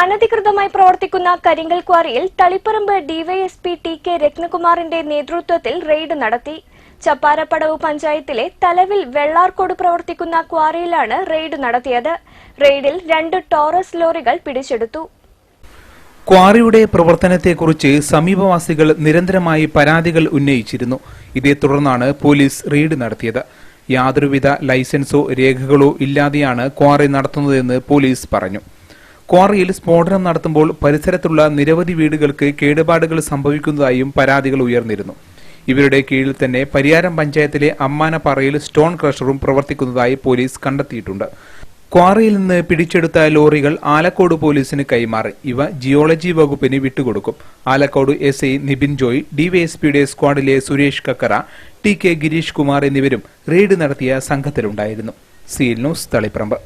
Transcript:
അനധികൃതമായി പ്രവർത്തിക്കുന്ന കരിങ്കൽ ക്വാറിയിൽ തളിപ്പറമ്പ് ഡിവൈഎസ്പി ടി കെ രത്നകുമാറിന്റെ നേതൃത്വത്തിൽ റെയ്ഡ് നടത്തി. ചപ്പാരപ്പടവ് പഞ്ചായത്തിലെ തലവിൽ വെള്ളാർക്കോട് പ്രവർത്തിക്കുന്ന ക്വാറിയിലാണ് റെയ്ഡ് നടത്തിയത്. റെയ്ഡിൽ രണ്ട് ടോറസ് ലോറികൾ പിടിച്ചെടുത്തു. ക്വാറിയുടെ പ്രവർത്തനത്തെക്കുറിച്ച് സമീപവാസികൾ നിരന്തരമായി പരാതികൾ ഉന്നയിച്ചിരുന്നു. ഇതേ തുടർന്നാണ് പോലീസ് റെയ്ഡ് നടത്തിയത്. യാതൊരുവിധ ലൈസൻസോ രേഖകളോ ഇല്ലാതെയാണ് ക്വാറി നടത്തുന്നതെന്ന് പോലീസ് പറഞ്ഞു. ക്വാറിയിൽ സ്ഫോടനം നടത്തുമ്പോൾ പരിസരത്തുള്ള നിരവധി വീടുകൾക്ക് കേടുപാടുകൾ സംഭവിക്കുന്നതായും പരാതികൾ ഉയർന്നിരുന്നു. ഇവരുടെ കീഴിൽ തന്നെ പരിയാരം പഞ്ചായത്തിലെ അമ്മാനപ്പാറയിൽ സ്റ്റോൺ ക്രഷറും പ്രവർത്തിക്കുന്നതായി പോലീസ് കണ്ടെത്തിയിട്ടുണ്ട്. ക്വാറിയിൽ നിന്ന് പിടിച്ചെടുത്ത ലോറികൾ ആലക്കോട് പോലീസിന് കൈമാറി. ഇവ ജിയോളജി വകുപ്പിന് വിട്ടുകൊടുക്കും. ആലക്കോട് എസ് ഐ നിബിൻ ജോയ് ഡിവൈഎസ്പിയുടെ സ്ക്വാഡിലെ സുരേഷ് കക്കറ ടി കെ ഗിരീഷ് കുമാർ എന്നിവരും റെയ്ഡ് നടത്തിയ സംഘത്തിലുണ്ടായിരുന്നു. Seal news Taliparamba.